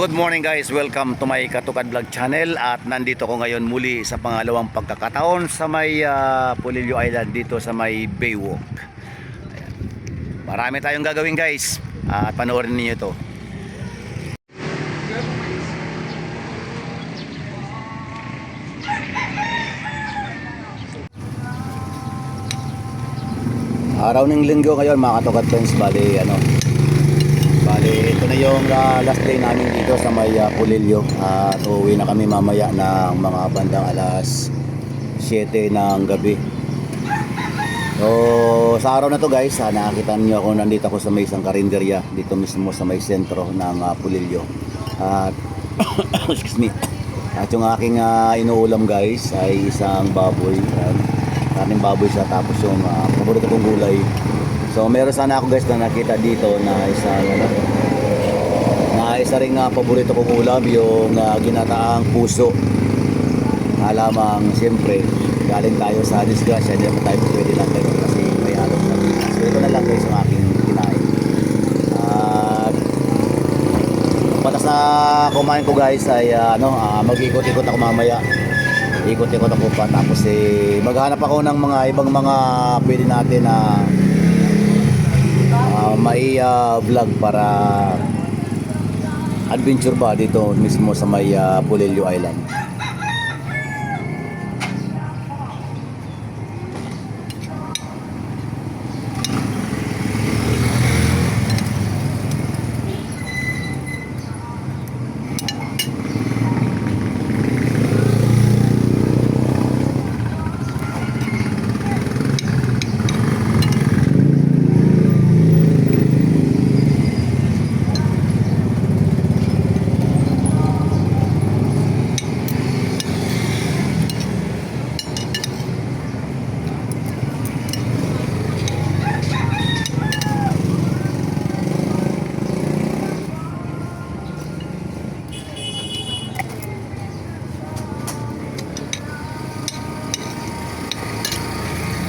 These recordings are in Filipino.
Good morning guys, welcome to my Katukad Vlog channel at nandito ko ngayon muli sa pangalawang pagkakataon sa may uh, Pulilio Island dito sa may Baywalk. Ayan. Marami tayong gagawin guys at panoorin niyo ito. Araw ng linggo ngayon mga Katukad friends, bali ano, Bali, ito na yung uh, last day namin dito sa may uh, Pulilio at uuwi na kami mamaya ng mga bandang alas 7 ng gabi. So, sa araw na to guys, uh, nakakita niyo ako nandito ako sa may isang karinderya dito mismo sa may sentro ng uh, Pulilio. At, excuse me, at yung aking uh, inuulam guys ay isang baboy. Yan. Kaning baboy siya tapos yung uh, paborito kong gulay So meron sana ako guys na nakita dito na isa ano, na isa ring uh, paborito kong ulam yung uh, ginataang puso. Alamang siyempre galing tayo sa disgrasya hindi naman tayo pwede lang ganun kasi may alok na. So ito na lang guys yung aking kinain. At patas na kumain ko guys ay uh, ano, uh, mag-ikot-ikot ako mamaya ikot-ikot ako pa tapos eh maghanap ako ng mga ibang mga pwede natin na uh, may uh, vlog para adventure ba dito mismo sa may uh, Pulilio Island.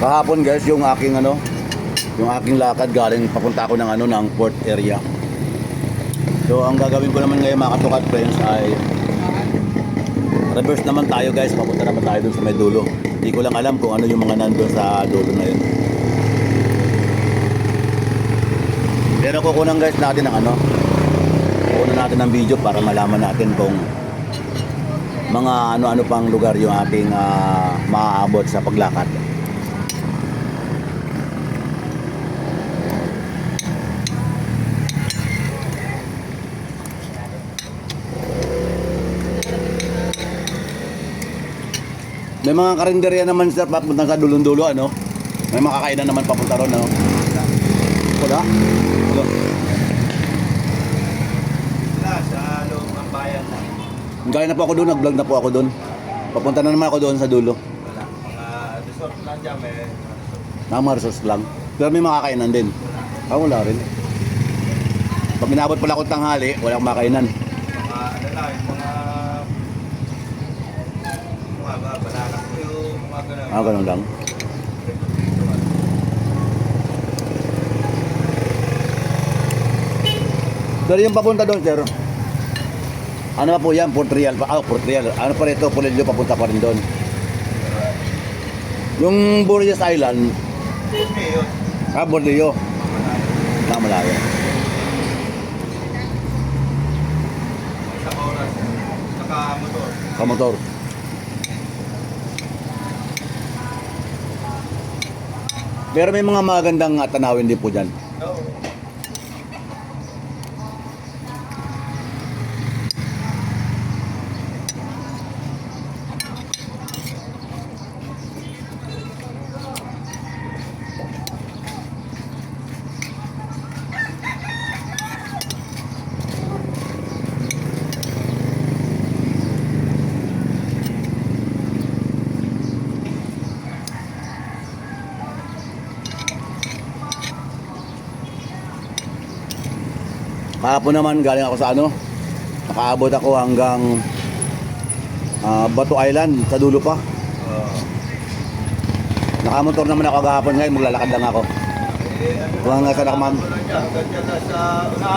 Kahapon guys, yung aking ano, yung aking lakad galing papunta ako ng ano ng port area. So ang gagawin ko naman ngayon mga katukad friends ay reverse naman tayo guys, papunta naman tayo dun sa may dulo. Hindi ko lang alam kung ano yung mga nandun sa dulo na yun. Pero kukunan guys natin ng ano, kukunan natin ng video para malaman natin kung mga ano-ano pang lugar yung ating uh, maaabot sa paglakad. May mga karinderya naman sir papunta sa dulong-dulo ano. May makakainan naman papunta ron ano. Wala. Wala. Sila sa loob ng bayan. Gaya na po ako doon, nag-vlog na po ako doon. Papunta na naman ako doon sa dulo. Wala. Mga resort lang dyan, may. Mga resource lang. Pero may makakainan din. Ah, wala rin. Pag inabot pala akong tanghali, wala akong makainan. Mga ano lang, ba, banana yung mga ganun. Ah, ganun lang. Pero yung papunta doon, sir. Ano pa po yan? Port Real pa. Ah, Port Real. Ano pa rito? Pulilio papunta pa rin doon. Yung Boreas Island, ah, Borneo. Na malayo. Isang oras. Saka motor. Pero may mga magandang tanawin din po dyan. No. Kahapon naman galing ako sa ano, nakaabot ako hanggang ah, Bato Island sa dulo pa. Oo. Nakamotor naman ako kahapon ngayon, maglalakad lang ako. Dyan, hanggang sa sa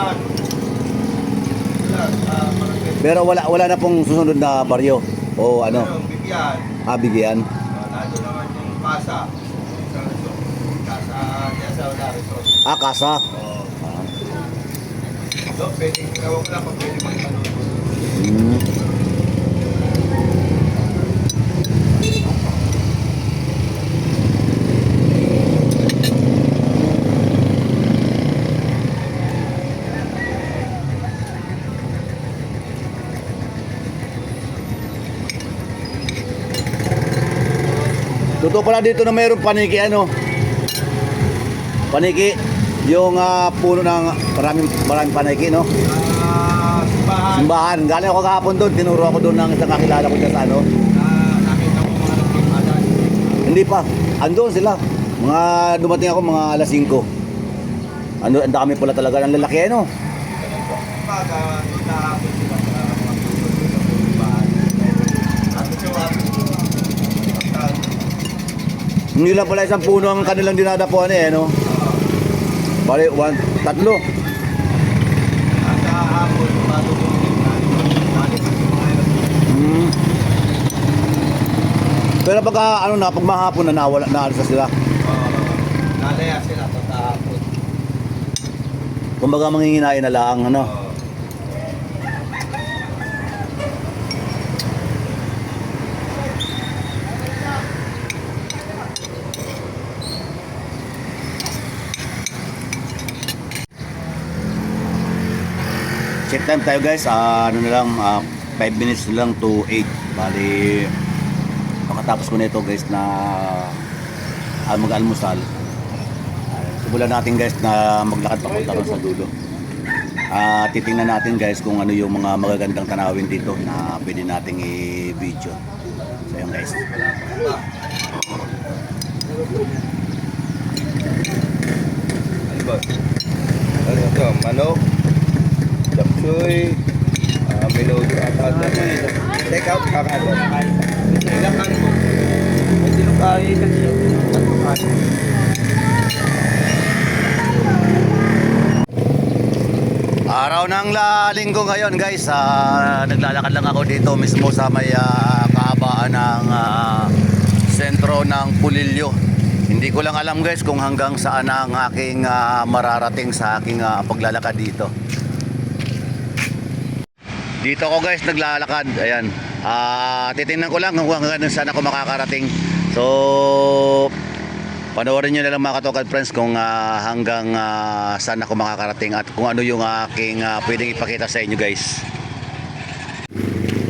Pero wala wala na pong susunod na baryo o ano, bigyan. ah, bigyan. Uh, nandun naman yung. Kasa. Ah, kasa. Ah, So, pwede, ko lang. Totoo pala dito na mayroong paniki ano. Paniki yung ah, puno ng maraming maraming paniki no. Ah, simbahan. Simbahan. Galing ako kahapon doon, tinuro ako doon ng isang kakilala ko dyan sa ano. Ah, nakita ko mga nagkimalan. Hindi pa. Andun sila. Mga dumating ako mga alas 5. Ano, ang dami pala talaga ng lalaki ano. Hindi lang pala isang puno ang kanilang dinadapuan eh, no? Bali, one, tatlo. Hmm. Pero pagka ano na, pag mahapon na nawala, na sila. Oo. Nalaya sila sa hapon. Kumbaga manginginain na lang, ano? Oo. Check time tayo guys, ah, ano na lang, 5 minutes lang to 8. Bali, pagkatapos ko nito guys na ah, mag-almusal, ah, simulan natin guys na maglakad papunta ron sa dulo. Ah, titingnan natin guys kung ano yung mga magagandang tanawin dito na pwede nating i-video. So yun guys. Ano ba? Ano ito? Manok, japsuy, uh, menudo at at Take out kakado. Ilang ano mo? May sinukay kasi. Araw ng la linggo ngayon guys, ah, naglalakad lang ako dito mismo sa may ah, kahabaan ng ah, sentro ng Pulilyo. Hindi ko lang alam guys kung hanggang saan ang aking ah, mararating sa aking ah, paglalakad dito. Dito ako guys naglalakad, ayan. Ah, titingnan ko lang kung hanggang saan ako makakarating. So, Panoorin nyo na lang mga katokad friends kung ah, hanggang ah, saan ako makakarating at kung ano yung aking ah, pwedeng ipakita sa inyo guys.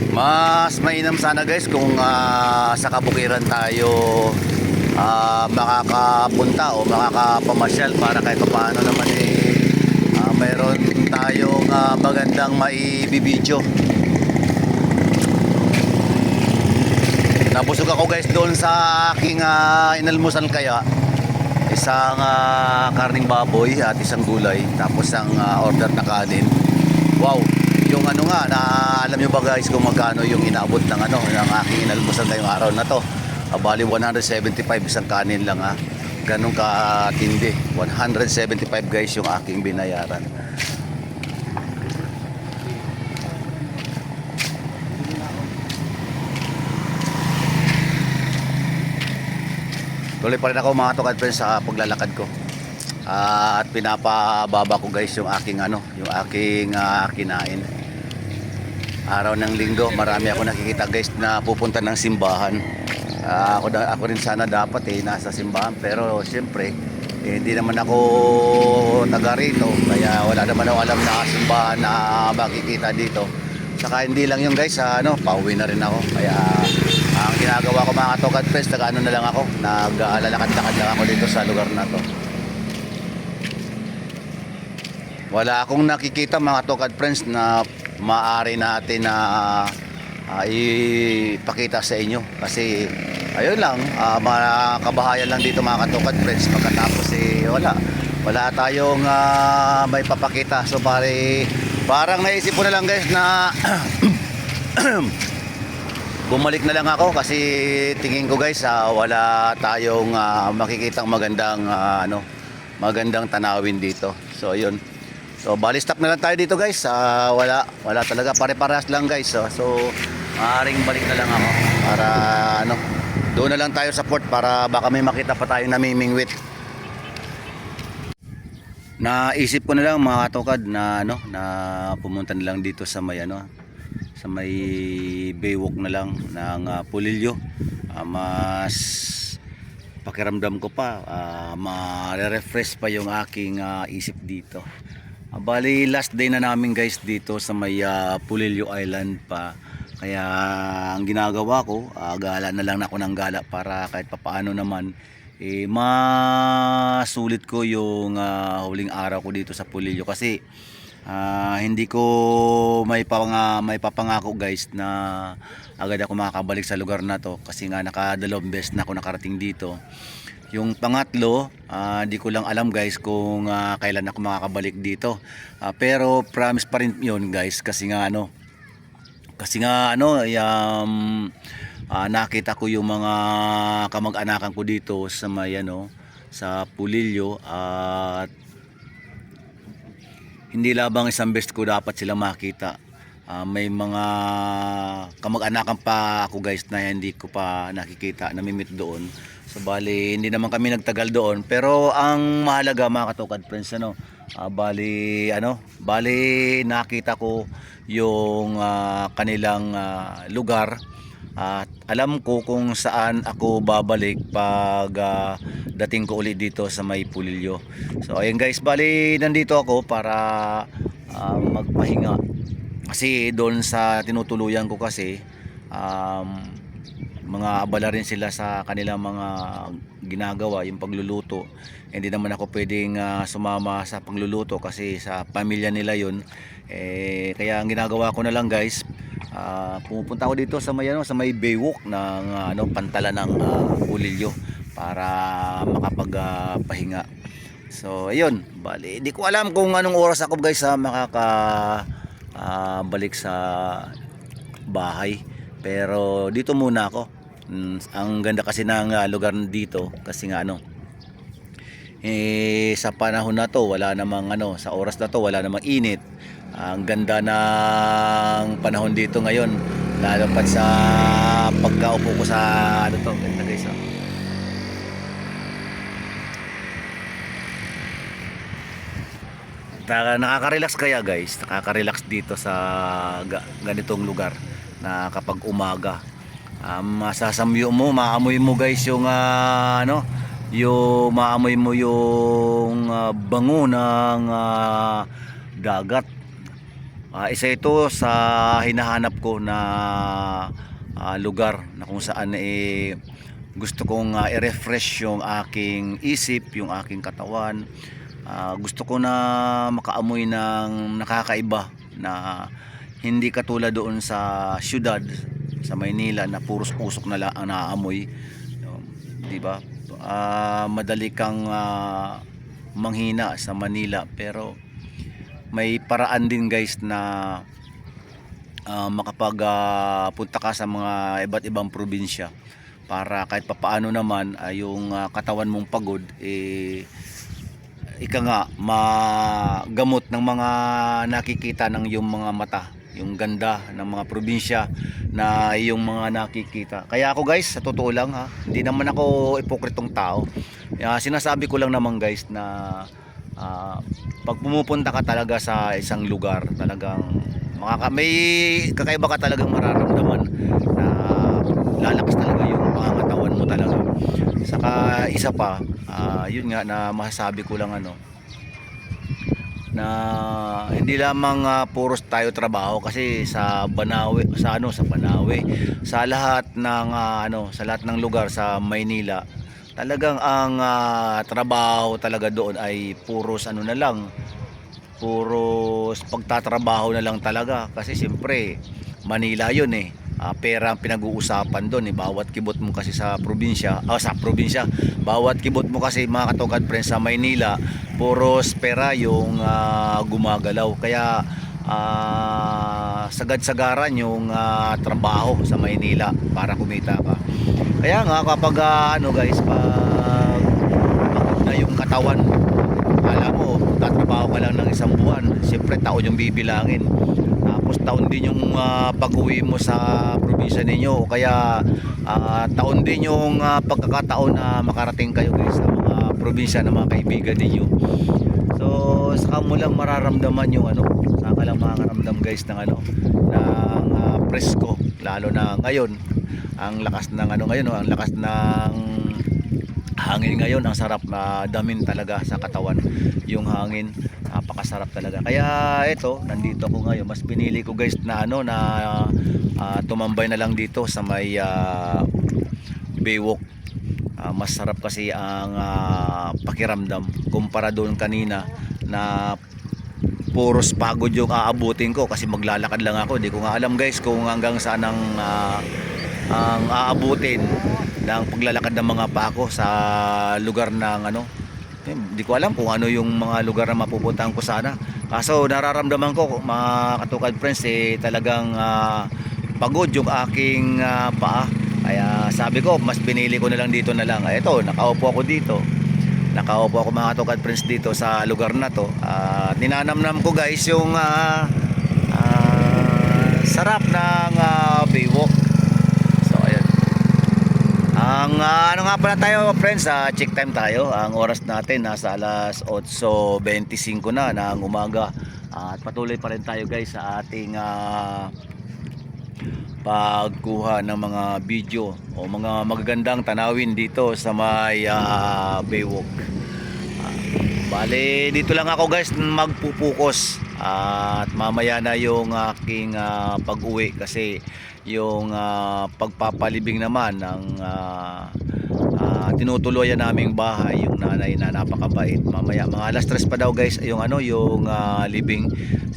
Mas mainam sana guys kung ah, sa kabukiran tayo ah, makakapunta o makakapamasyal para kahit paano naman tayong ah, magandang maibibidyo. Nabusog ako guys doon sa aking ah, inalmusal kaya. Isang ah, karning baboy at isang gulay. Tapos ang ah, order na kanin. Wow! Yung ano nga, na, alam nyo ba guys kung magkano yung inaabot ng ano, ng aking inalmusal ngayong araw na to. Bali 175 isang kanin lang ha. Ganun katindi. 175 guys yung aking binayaran. Tuloy pa rin ako mga tukad friends sa paglalakad ko. Ah, at pinapababa ko guys yung aking ano, yung aking ah, kinain. Araw ng linggo, marami ako nakikita guys na pupunta ng simbahan. Ah, ako, ako rin sana dapat eh nasa simbahan pero siyempre eh, hindi naman ako taga rito kaya wala naman ako alam na simbahan na makikita dito. Saka hindi lang yung guys, ah, ano, pauwi na rin ako. Kaya ang ginagawa ko mga Tokad Fest, nag ano na lang ako, naglalakad-lakad lang ako dito sa lugar na to. Wala akong nakikita mga Tokad Friends na maaari natin na ah, ipakita sa inyo. Kasi ayun lang, ah, mga kabahayan lang dito mga Tokad Friends. Pagkatapos eh wala. Wala tayong ah, may papakita. So pare, parang naisip ko na lang guys na bumalik na lang ako kasi tingin ko guys ah, wala tayong ah, makikitang magandang ah, ano magandang tanawin dito so ayun So, bali stop na lang tayo dito guys. Ah, wala, wala talaga. Pare-parehas lang guys. So, so maaaring balik na lang ako. Para ano, doon na lang tayo sa port para baka may makita pa tayo namimingwit. Naisip ko na lang mga katokad na ano na pumunta na lang dito sa may ano sa may baywalk na lang ng ah, Pulilyo. Ah, mas pakiramdam ko pa ah, ma-refresh pa yung aking ah, isip dito. Ah, bali last day na namin guys dito sa may ah, Pulilyo Island pa. Kaya ang ginagawa ko, ah, gala na lang ako ng gala para kahit papaano naman eh masulit ko yung ah, huling araw ko dito sa Pulilyo kasi ah, hindi ko may panga, may papangako guys na agad ako makakabalik sa lugar na to kasi nga nakadalawang beses na ako nakarating dito. Yung pangatlo, ah, di ko lang alam guys kung ah, kailan ako makakabalik dito. Ah, pero promise pa rin 'yun guys kasi nga ano kasi nga ano um, ah, nakita ko yung mga kamag-anakan ko dito sa may ano sa Pulilyo at hindi labang isang best ko dapat sila makita. Ah, may mga kamag-anakan pa ako guys na hindi ko pa nakikita namimit doon. So bali hindi naman kami nagtagal doon. Pero ang mahalaga mga katukad friends ano ah, bali ano bali nakita ko yung ah, kanilang ah, lugar at alam ko kung saan ako babalik pag ah, dating ko ulit dito sa may Pulilyo. So ayun guys, bali nandito ako para ah, magpahinga. Kasi doon sa tinutuluyan ko kasi um, mga abala rin sila sa kanilang mga ginagawa, yung pagluluto. Hindi naman ako pwedeng ah, sumama sa pagluluto kasi sa pamilya nila yun. Eh, kaya ang ginagawa ko na lang guys, ah, pumupunta ako dito sa may, ano, sa may baywalk ng ah, ano, pantala ng ah, Pulilyo para makapagpahinga. so, ayun. Bali, hindi ko alam kung anong oras ako guys sa makaka ah, balik sa bahay. Pero dito muna ako. Mm, ang ganda kasi ng ah, lugar dito kasi nga ano eh sa panahon na to wala namang ano sa oras na to wala namang init ang ganda ng panahon dito ngayon lalo pa sa pagkaupo ko sa ano to ganda guys oh. Nakaka-relax kaya guys nakaka-relax dito sa ga- ganitong lugar na kapag umaga um, masasamyo mo maamoy mo guys yung ah, ano yung maamoy mo yung ah, bango ng ah, dagat Ah, isa ito sa hinahanap ko na ah, lugar na kung saan eh gusto kong ah, i-refresh yung aking isip, yung aking katawan. Ah, gusto ko na makaamoy ng nakakaiba na hindi katulad doon sa syudad sa Maynila na puros usok na lang ang naaamoy. Um, di ba? Ah, madali kang ah, manghina sa Manila pero may paraan din guys na uh, makapag ah, punta ka sa mga iba't ibang probinsya para kahit papaano naman ay yung ah, katawan mong pagod eh ika nga magamot ng mga nakikita ng yung mga mata yung ganda ng mga probinsya na yung mga nakikita. Kaya ako guys sa totoo lang ha hindi naman ako ipokritong tao. Ah, sinasabi ko lang naman guys na ah, pag pumupunta ka talaga sa isang lugar talagang makaka may kakaiba ka talagang mararamdaman na lalakas talaga yung pangangatawan mo talaga. Saka isa pa ah, yun nga na masasabi ko lang ano na hindi lamang ah, puros tayo trabaho kasi sa Banawe sa ano sa Banawe sa lahat ng ah, ano sa lahat ng lugar sa Maynila talagang ang ah, trabaho talaga doon ay puros ano na lang puros pagtatrabaho na lang talaga. Kasi siyempre Manila yun eh. Ah, pera ang pinag-uusapan doon eh. bawat kibot mo kasi sa probinsya ah, sa probinsya bawat kibot mo kasi mga katugad friends sa Maynila puros pera yung ah, gumagalaw. Kaya ah, sagad-sagaran yung ah, trabaho sa Maynila para kumita ka kaya nga kapag ah, ano guys pag pagod na yung katawan alam mo magtatrabaho ka lang ng isang buwan, siyempre taon yung bibilangin. Tapos taon din yung ah, pag-uwi mo sa probinsya ninyo kaya ah, taon din yung ah, pagkakataon na makarating kayo guys sa mga probinsya ng mga kaibigan ninyo. So, saka mo lang mararamdaman yung ano, saka lang makakaramdam guys ng ano, ng ah, presko, lalo na ngayon. Ang lakas ng ano ngayon, ang lakas ng hangin ngayon, ang sarap na damin talaga sa katawan yung hangin. Napakasarap talaga. Kaya ito, nandito ako ngayon. Mas pinili ko guys na ano na ah, tumambay na lang dito sa may ah, Baywalk. Ah, mas sarap kasi ang ah, pakiramdam kumpara doon kanina na puros pagod yung aabutin ko kasi maglalakad lang ako. Hindi ko nga alam guys kung hanggang saan ang ah, ang aabutin ng paglalakad ng mga pako sa lugar ng ano. Hindi ko alam kung ano yung mga lugar na mapupuntahan ko sana. Kaso nararamdaman ko mga katukad friends eh talagang ah, pagod yung aking ah, paa. Kaya sabi ko mas pinili ko na lang dito na lang. Ito, nakaupo ako dito. Nakaupo ako mga katukad friends dito sa lugar na to. At ninanamnam ko guys yung ah, ah, sarap ng ah, Baywalk. So ayan. Ang ah, ano nga pala tayo friends, ah, check time tayo. Ang oras natin nasa alas 8.25 na ng umaga. At patuloy pa rin tayo guys sa ating ah, pagkuha ng mga video o mga magagandang tanawin dito sa may ah, Baywalk. Ah, bale, dito lang ako guys magpupukus at mamaya na yung aking ah, pag-uwi kasi yung ah, pagpapalibing naman ng ah, ah, tinutuluyan naming bahay yung nanay na napakabait. Mamaya mga alas tres pa daw guys yung ano yung ah, libing.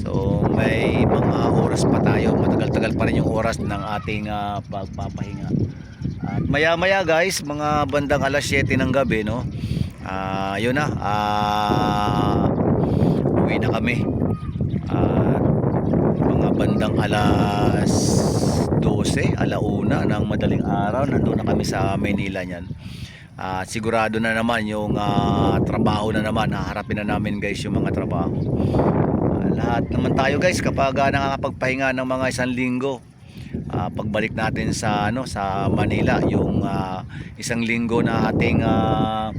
So may mga oras pa tayo matagal-tagal pa rin yung oras ng ating ah, pagpapahinga at maya maya guys mga bandang alas 7 ng gabi no ah yun na ah uwi na kami at mga bandang alas 12, alauna ng madaling araw, nandun na kami sa Maynila niyan. At sigurado na naman yung ah, trabaho na naman, haharapin na namin guys yung mga trabaho. Ah, lahat naman tayo guys kapag ah, nakakapagpahinga ng mga isang linggo, ah, pagbalik natin sa ano sa Manila, yung ah, isang linggo na ating ah,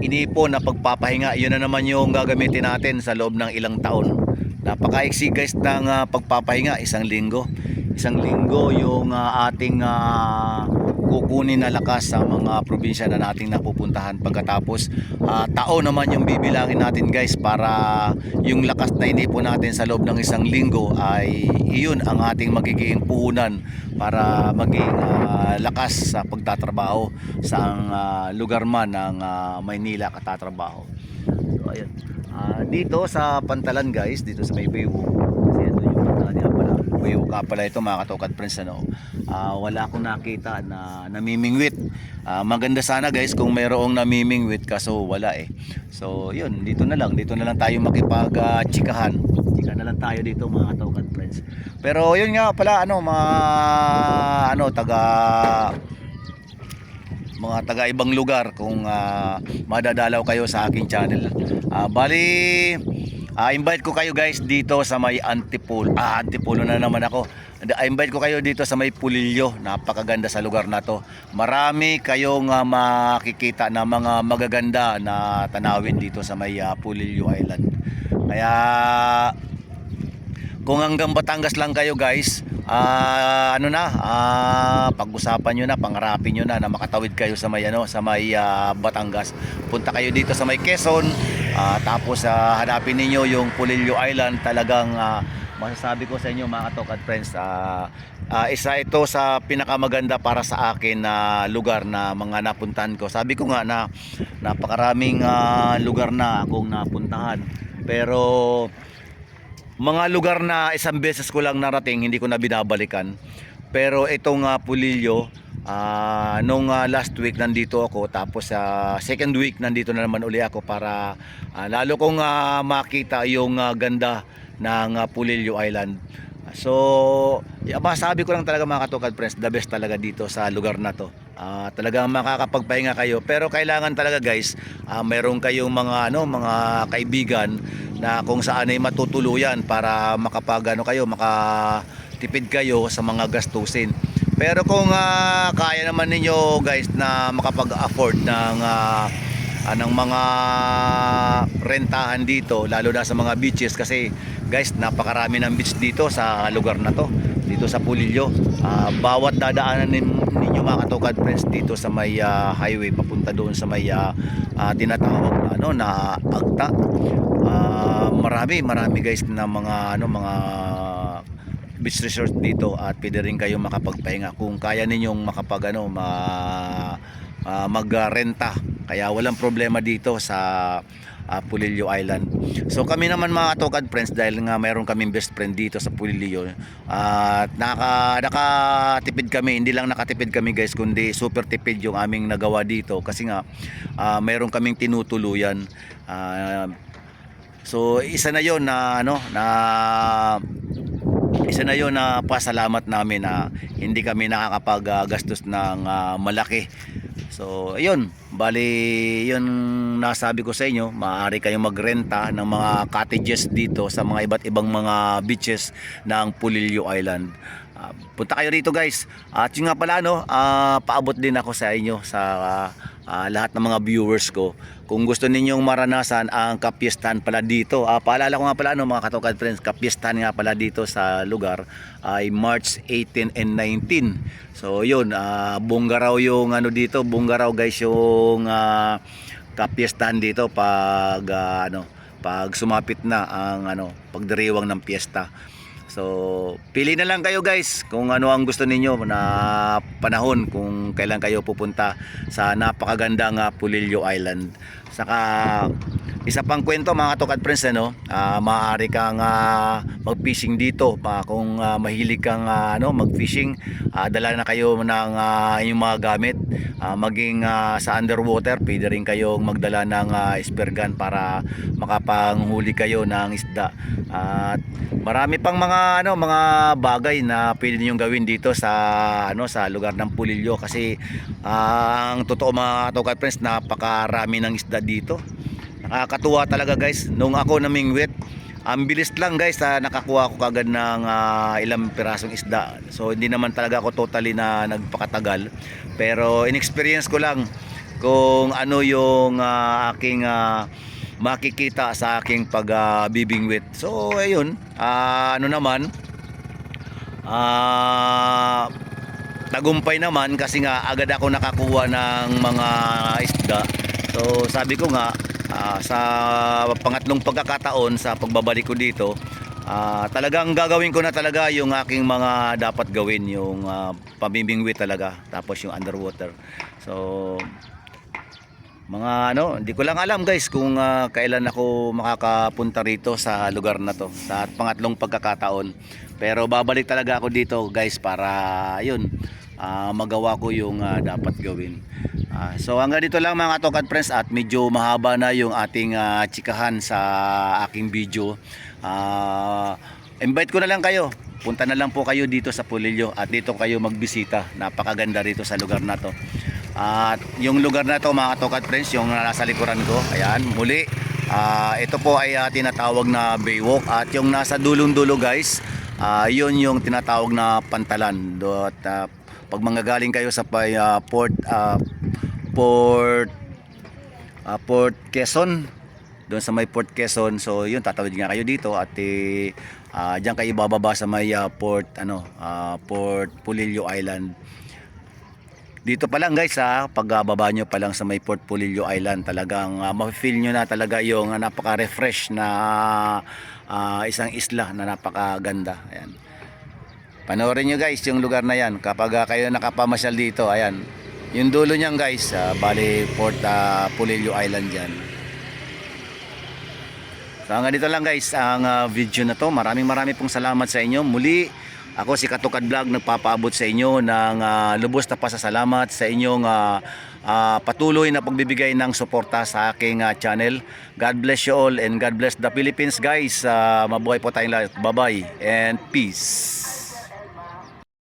inipon na pagpapahinga, yun na naman yung gagamitin natin sa loob ng ilang taon. Napakaiksi guys ng ah, pagpapahinga, isang linggo. Isang linggo yung ah, ating ah, kukunin na lakas sa mga probinsya na nating napupuntahan pagkatapos ah, taon naman yung bibilangin natin guys para yung lakas na inipon natin sa loob ng isang linggo ay iyon ang ating magiging puhunan para maging ah, lakas sa pagtatrabaho sa ah, lugar man ng ah, Maynila katatrabaho. So ayun. Ah, dito sa Pantalan guys, dito sa may Baywalk. Kasi ando yung Pantalan nga pala. Baywalk pala ito mga katokad friends ano. Ah, wala akong nakita na namimingwit. Ah, maganda sana guys kung mayroong namimingwit kaso wala eh. So yun, dito na lang. Dito na lang tayo makipag-chikahan. Chika na lang tayo dito mga katokad friends. Pero yun nga pala ano mga ano taga mga taga ibang lugar kung ah, madadalaw kayo sa aking channel. Ah, bali, ah, invite ko kayo guys dito sa may Antipolo. Ah, Antipolo na naman ako. Ah, invite ko kayo dito sa may Pulilyo. Napakaganda sa lugar na to. Marami kayong ah, makikita na mga magaganda na tanawin dito sa may ah, Pulilyo Island. Kaya kung hanggang Batangas lang kayo guys, ah, ano na, ah, pag-usapan nyo na, pangarapin nyo na na makatawid kayo sa may, ano, sa may ah, Batangas. Punta kayo dito sa may Quezon, ah, tapos ah, hanapin ninyo yung Pulillo Island. Talagang ah, masasabi ko sa inyo mga katokad friends, ah, ah, isa ito sa pinakamaganda para sa akin na lugar na mga napuntahan ko. Sabi ko nga na napakaraming ah, lugar na akong napuntahan. Pero mga lugar na isang beses ko lang narating, hindi ko na binabalikan. Pero itong uh, Pulilyo, ah, nung ah, last week nandito ako, tapos sa second week nandito na naman uli ako para ah, lalo kong ah, makita yung ah, ganda ng ah, Pulilyo Island. So, masabi ko lang talaga mga katukad friends, the best talaga dito sa lugar na to. Ah, talagang makakapagpahinga kayo pero kailangan talaga guys ah, meron kayong mga ano mga kaibigan na kung saan ay matutuluyan para makapag ano kayo makatipid kayo sa mga gastusin pero kung ah, kaya naman ninyo guys na makapag-afford ng ah, ah, ng mga rentahan dito lalo na sa mga beaches kasi guys napakarami ng beach dito sa lugar na to dito sa Pulillo. Ah, bawat dadaanan nin- ninyo mga katokad friends dito sa may ah, highway papunta doon sa may ah, ah, tinatawag na ano na agta. Ah, marami marami guys na mga ano mga beach resort dito at pwede rin kayo makapagpahinga kung kaya ninyong makapag ano ma, ah, magrenta kaya walang problema dito sa ah, Pulillo Island. So kami naman mga Tokad friends dahil nga mayroon kaming best friend dito sa Pulillo at naka, nakatipid kami. Hindi lang nakatipid kami guys kundi super tipid yung aming nagawa dito. Kasi nga ah, mayroon kaming tinutuluyan. Ah, So isa na 'yon na ano na isa na 'yon na pasalamat namin na hindi kami nakakapaggastos ng ah, malaki. So ayun, bali 'yun nasabi ko sa inyo, maaari kayong magrenta ng mga cottages dito sa mga iba't ibang mga beaches ng Pulillo Island. Ah, punta kayo rito guys. At yun nga pala no, ah, paabot din ako sa inyo sa ah, ah, lahat ng mga viewers ko. Kung gusto ninyong maranasan ang kapiestahan pala dito, ah, paalala ko nga pala no, mga katokad friends, kapiestahan nga pala dito sa lugar ay March 18 and 19. So yun, ah, bunga raw yung ano dito, bunga raw guys yung ah, kapiestahan dito pag ah, ano, pag sumapit na ang ano, pagdiriwang ng piyesta. So, pili na lang kayo guys kung ano ang gusto ninyo na panahon kung kailan kayo pupunta sa napakagandang uh, Pulillo Island. Saka isa pang kwento mga tokad friends ano, ah, maaari kang ah, mag-fishing dito. Pa kung ah, mahilig kang ah, ano mag-fishing, ah, dala na kayo ng ah, inyong mga gamit, Ah, maging ah, sa underwater, pwede rin kayong magdala ng uh, spear gun para makapanghuli kayo ng isda. At marami pang mga ano mga bagay na pwede ninyong gawin dito sa ano sa lugar ng Pulillo. Kasi ah, ang totoo mga tokad friends napakarami ng isda dito. Nakakatuwa talaga guys. Nung ako namingwit, ang bilis lang guys na nakakuha ko kagad ng ah, ilang pirasong isda. So hindi naman talaga ako totally na nagpakatagal. Pero in-experience ko lang kung ano yung ah, aking ah, makikita sa aking pagbibingwit. so ayun, ah, ano naman ah tagumpay naman kasi nga agad ako nakakuha ng mga isda. So sabi ko nga ah, sa pangatlong pagkakataon sa pagbabalik ko dito, ah, talagang gagawin ko na talaga yung aking mga dapat gawin, yung uh, pamimingwi talaga, tapos yung underwater. So mga ano, hindi ko lang alam guys kung ah, kailan ako makakapunta rito sa lugar na to sa pangatlong pagkakataon. Pero babalik talaga ako dito guys para yun ah, magawa ko yung ah, dapat gawin. Ah, so hanggang dito lang mga Tokad Friends at medyo mahaba na yung ating ah, chikahan sa aking video. Ah, invite ko na lang kayo. Punta na lang po kayo dito sa Pulillo at dito kayo magbisita. Napakaganda rito sa lugar na to. At yung lugar na to mga Tokad Friends, yung nasa likuran ko, ayan, muli. ah, ito po ay ah, tinatawag na Baywalk at yung nasa dulong-dulo guys, ah, yun yung tinatawag na Pantalan. At, ah, pag manggagaling kayo sa pay, ah, Port ah, Port ah, Port Quezon doon sa may Port Quezon so yun tatawid nga kayo dito at ah, diyan kayo bababa sa may ah, Port ano ah, Port Pulillo Island dito pa lang guys ha, pagbaba nyo pa lang sa may Port Pulillo Island, talagang uh, ma-feel nyo na talaga yung uh, napaka-refresh na ah, isang isla na napakaganda. Ayan. Panoorin nyo guys yung lugar na yan kapag ah, kayo nakapamasyal dito. Ayan. Yung dulo niyan guys, ah, bali Port ah, Pulillo Island yan. So hanggang dito lang guys ang ah, video na to. Maraming maraming pong salamat sa inyo. Muli ako si Katukad Vlog nagpapaabot sa inyo ng ah, lubos na pasasalamat sa inyong ah, ah, patuloy na pagbibigay ng suporta sa aking ah, channel. God bless you all and God bless the Philippines guys. Ah, mabuhay po tayong lahat. Bye-bye and peace.